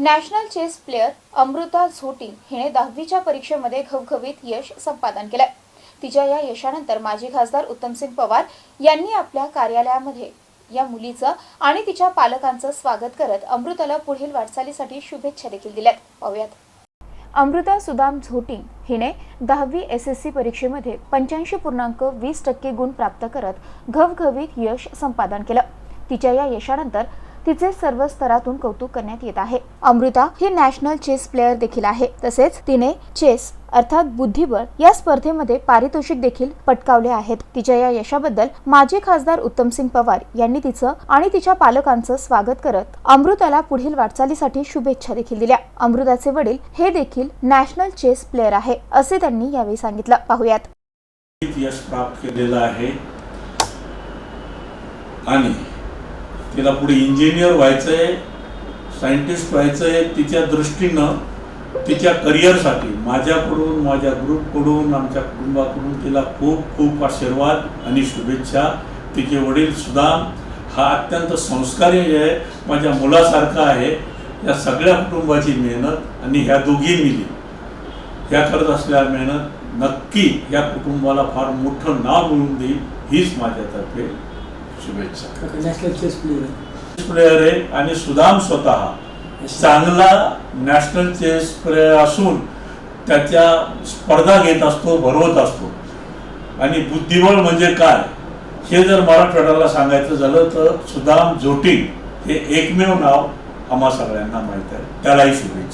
National chess player Amruta Zoti हिने दहावीच्या परीक्षेमध्ये घवघवीत यश संपादन केलंय. तिच्या या यशानंतर माजी खासदार उत्तमसिंग पवार यांनी आपल्या कार्यालयामध्ये या मुलीचं आणि तिच्या पालकांचं स्वागत करत अमृताला पुढील वाटचालीसाठी शुभेच्छा देखील दिल्यात. पाहूयात. अमृता सुदाम झोटिंग हिने दहावी एस एस सी परीक्षेमध्ये पंच्याऐंशी पूर्णांक वीस टक्के गुण प्राप्त करत घवघवीत यश संपादन केलं. तिच्या या यशानंतर तिचे सर्व स्तरातून कौतुक करण्यात येत आहे. अमृता ही नॅशनल चेस प्लेअर देखील आहे. तसेच तिने चेस अर्थात बुद्धिबळ या स्पर्धेमध्ये पारितोषिक देखील पटकावले आहेत. तिच्या या यशाबद्दल माजी खासदार उत्तमसिंग पवार यांनी तिचं आणि तिच्या पालकांचं स्वागत करत अमृताला पुढील वाटचालीसाठी शुभेच्छा देखील दिल्या. अमृताचे वडील हे देखील नॅशनल चेस प्लेअर आहे असे त्यांनी यावेळी सांगितलं. पाहुयात. यश प्राप्त केलेलं आहे. आणि तिला पुढे इंजिनियर व्हायचं आहे सायंटिस्ट व्हायचं आहे तिच्या दृष्टीनं तिच्या करिअरसाठी माझ्याकडून माझ्या ग्रुपकडून आमच्या कुटुंबाकडून तिला खूप खूप आशीर्वाद आणि शुभेच्छा. तिचे वडील सुदाम हा अत्यंत संस्कारी आहे माझ्या मुलासारखा आहे. या सगळ्या कुटुंबाची मेहनत आणि ह्या दोघी मिली. ह्या करत असलेल्या मेहनत नक्की या कुटुंबाला फार मोठं नाव मिळवून देईल हीच माझ्यातर्फे शुभेच्छा. नॅशनल चेस प्लेअर प्लेअर आहे आणि सुदाम स्वतः. चांगला नॅशनल चेस प्लेअर असून त्याच्या स्पर्धा घेत असतो भरवत असतो. आणि बुद्धिबळ म्हणजे काय? हे जर मराठवाड्याला सांगायचं झालं तर सुदाम जोटिंग हे एकमेव नाव आम्हा सगळ्यांना माहीत आहे. त्यालाही शुभेच्छा.